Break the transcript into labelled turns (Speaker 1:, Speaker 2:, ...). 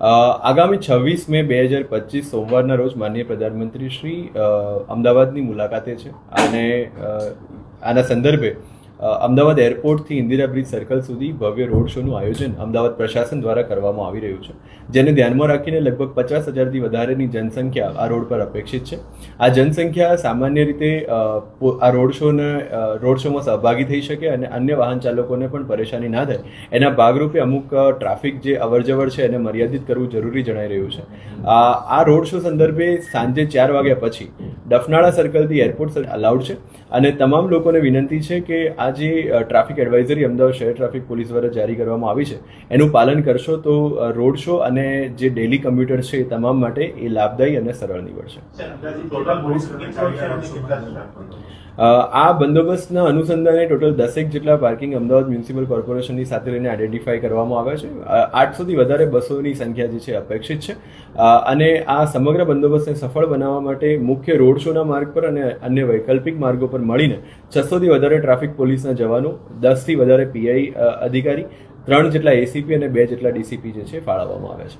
Speaker 1: આગામી છવ્વીસ મે બે હજાર પચીસ સોમવારના રોજ માનનીય પ્રધાનમંત્રી શ્રી અમદાવાદની મુલાકાતે છે. અને આના સંદર્ભે અમદાવાદ એરપોર્ટથી ઇન્દિરા બ્રિજ સર્કલ સુધી ભવ્ય રોડ શોનું આયોજન અમદાવાદ પ્રશાસન દ્વારા કરવામાં આવી રહ્યું છે, જેને ધ્યાનમાં રાખીને લગભગ પચાસ હજારથી વધારેની જનસંખ્યા આ રોડ પર અપેક્ષિત છે. આ જનસંખ્યા સામાન્ય રીતે આ રોડ શોને રોડ શોમાં સહભાગી થઈ શકે અને અન્ય વાહન ચાલકોને પણ પરેશાની ના થાય. એના ભાગરૂપે અમુક ટ્રાફિક જે અવરજવર છે એને મર્યાદિત કરવું જરૂરી જણાઈ રહ્યું છે. આ રોડ શો સંદર્ભે સાંજે ચાર વાગ્યા પછી ડફનાળા સર્કલથી એરપોર્ટ અલાઉડ છે અને તમામ લોકોને વિનંતી છે કે આ જે ટ્રાફિક એડવાઇઝરી અમદાવાદ શહેર ટ્રાફિક પોલીસ દ્વારા જારી કરવામાં આવી છે. એનું પાલન કરશો તો રોડ શો અને જે ડેલી કમ્યુટર છે એ તમામ માટે એ લાભદાયી અને સરળ નીવડશે આ બંદોબસ્તના અનુસંધાને ટોટલ દસેક જેટલા પાર્કિંગ અમદાવાદ મ્યુનિસિપલ કોર્પોરેશનની સાથે લઈને આઈડેન્ટિફાઈ કરવામાં આવ્યા છે. આઠસોથી વધારે બસોની સંખ્યા જે છે અપેક્ષિત છે. અને આ સમગ્ર બંદોબસ્તને સફળ બનાવવા માટે મુખ્ય રોડ શોના માર્ગ પર અને અન્ય વૈકલ્પિક માર્ગો પર મળીને છસોથી વધારે ટ્રાફિક પોલીસના જવાનો, દસથી વધારે પીઆઈ અધિકારી, ત્રણ જેટલા એસીપી અને બે જેટલા ડીસીપી જે છે ફાળવવામાં આવે છે.